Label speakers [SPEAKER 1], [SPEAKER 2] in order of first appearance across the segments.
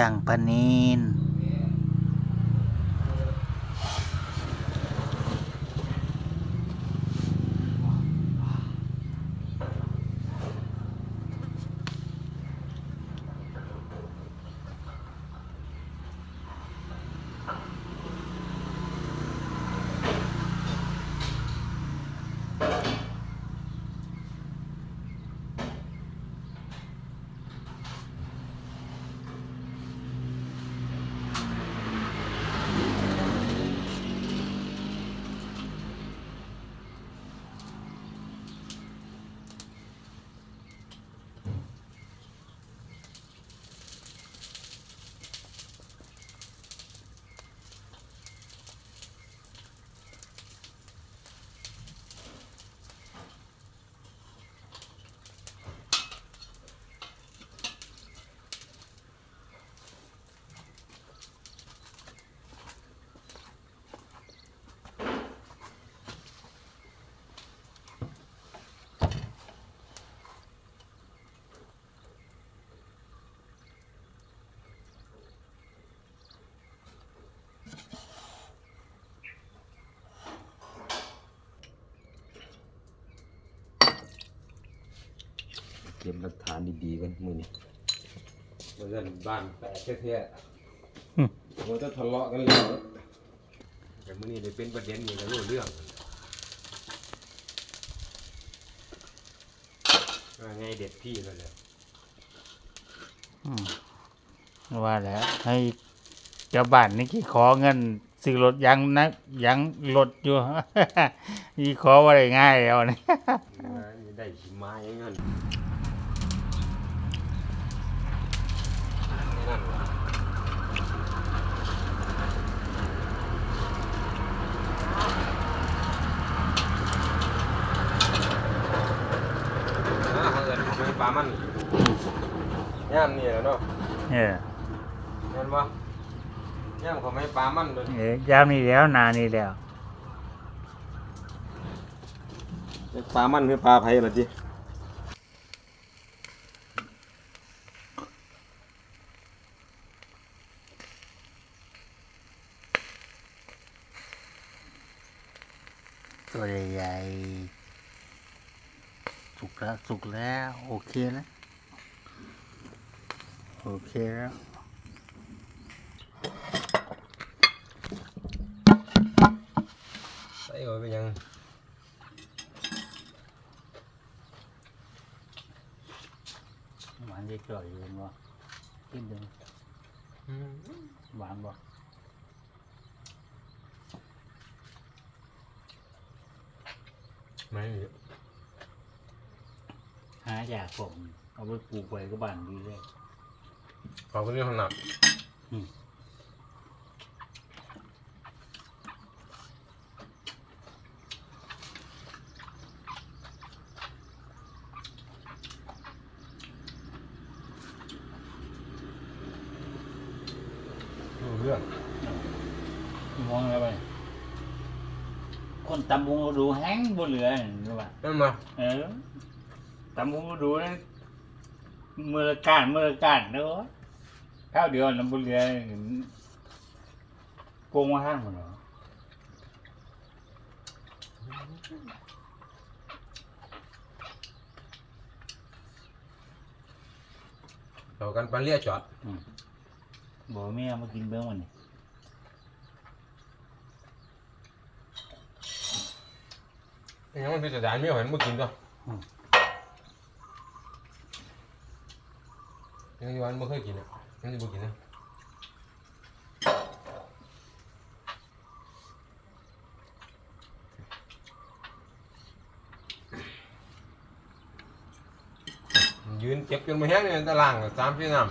[SPEAKER 1] อย่างปลานิน
[SPEAKER 2] เก็บหลักฐานดีๆกันมือนี้เมื่อนั้นบ้านแตกแท้
[SPEAKER 1] อืม
[SPEAKER 2] ๆมันจะทะเลาะกันแล้วแต่มื่อนี้ได้เป็นประเด็นอยู่ในเรื่องว่าไงเด็ดพี่แล้วแหละ
[SPEAKER 1] อืมว่าแล้วให้เจ้าบ้านนี่ขี้ขอเงินซื้อรถยังนะยังรถอยู่ ยี่ขอว่าได้ง่ายแล้วนะ
[SPEAKER 2] นี่ได้ขี้ไม้อย่างนั้นนั่นล่ะอ่าเขาเอิ้นเขาไม่ปลามันย่ามนี่แหละเนาะ
[SPEAKER 1] เออ
[SPEAKER 2] เห็นปะย่ามเขาไม่ปลามันเลย
[SPEAKER 1] เออยามนี้แล้วนานี้แล้ว
[SPEAKER 2] ปลามันคือปลาไผ่ล่ะจิ
[SPEAKER 1] ตัวใหญ่ๆสุกแล้วสุกแล้ว โอเคแล้วโอเคแล้ว
[SPEAKER 2] ใส่เอาไปยัง
[SPEAKER 1] หวานจะจ่อยอยู่บ่กินดูหวานบ่
[SPEAKER 2] ไม่เยอะ
[SPEAKER 1] หาอยากผมเอาไปปลูกไว้ก็บ้านดีเลย
[SPEAKER 2] ขอบคุณที่ขนาด
[SPEAKER 1] อืม
[SPEAKER 2] รู้เรื่อง
[SPEAKER 1] มองแล้วไป คนตำบงดูแห้งบนเรือนี่รู้ป่ะ
[SPEAKER 2] นั่นมา
[SPEAKER 1] เออตำบงดูนะมือละก้านมือละก้านเด้อข้าวเดียวน้ำบนเรือโกงมาห้างหมดเหรอ
[SPEAKER 2] เรากันปลาเลี้ยจอด
[SPEAKER 1] บอกแม่เอามากินเบื้องวันนี้
[SPEAKER 2] ยังมันพิสดารไม่เห็นมากินตัวยังอยู่วันไม่เคยกินอะยังจะมากินนะยืนเจ็บจนมาแห้งในตารางสามพี่น้ำ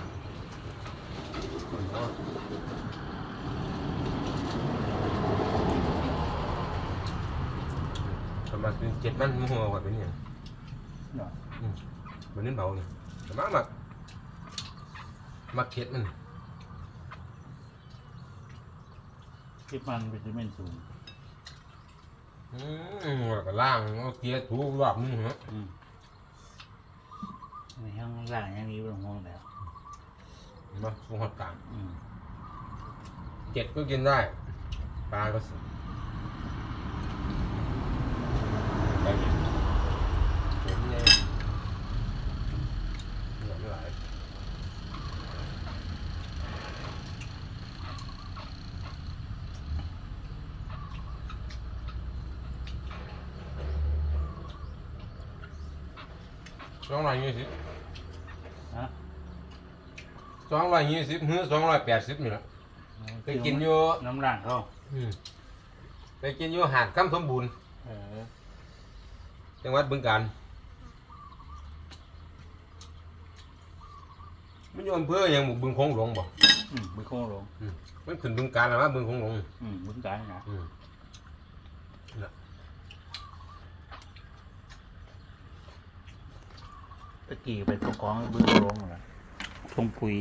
[SPEAKER 2] ประมาณเจ็ดมันมัวกว่าเป็นอย่าง
[SPEAKER 1] เนาะ
[SPEAKER 2] มันนี่เบาเนี่ยแต่มากมักมักเข็ดมัน
[SPEAKER 1] ที่มันเป็นที่เป็นสูง
[SPEAKER 2] อืมแล้วก็ล่างเอาเกียร์ถูรอบนึงเหรอ
[SPEAKER 1] อืมในห้องล่างอย่างนี้เป็นห้องแล้ว
[SPEAKER 2] มาปรุงหอดกลาง
[SPEAKER 1] อืม
[SPEAKER 2] เจ็ดก็กินได้ปลาก็ สิไปเห็นเห็นไงเหนื่อยไม่ไหวสองร้อยยี่สิบ
[SPEAKER 1] ฮะ
[SPEAKER 2] สองร้อยยี่สิบหรือสองร้อยแปดสิบนี่แหละ ไปกินอยู่
[SPEAKER 1] น้ำด่างเขา
[SPEAKER 2] อืมไปกินอยู่หาดคำสมบูรณ์
[SPEAKER 1] เออ
[SPEAKER 2] จังหวัดบึงกาฬมันอยู่อำเภออย่างหมู่บึงโขงหลงบ่
[SPEAKER 1] อืมบึงโค้งหลง
[SPEAKER 2] มันขึ้นบึงกาฬแล้วว่าบึงโขงหลง
[SPEAKER 1] อืมบึงการนะ
[SPEAKER 2] อืมน่ะ
[SPEAKER 1] ตะกี้ไปตกของบึงโค้งหลงนะทงปุย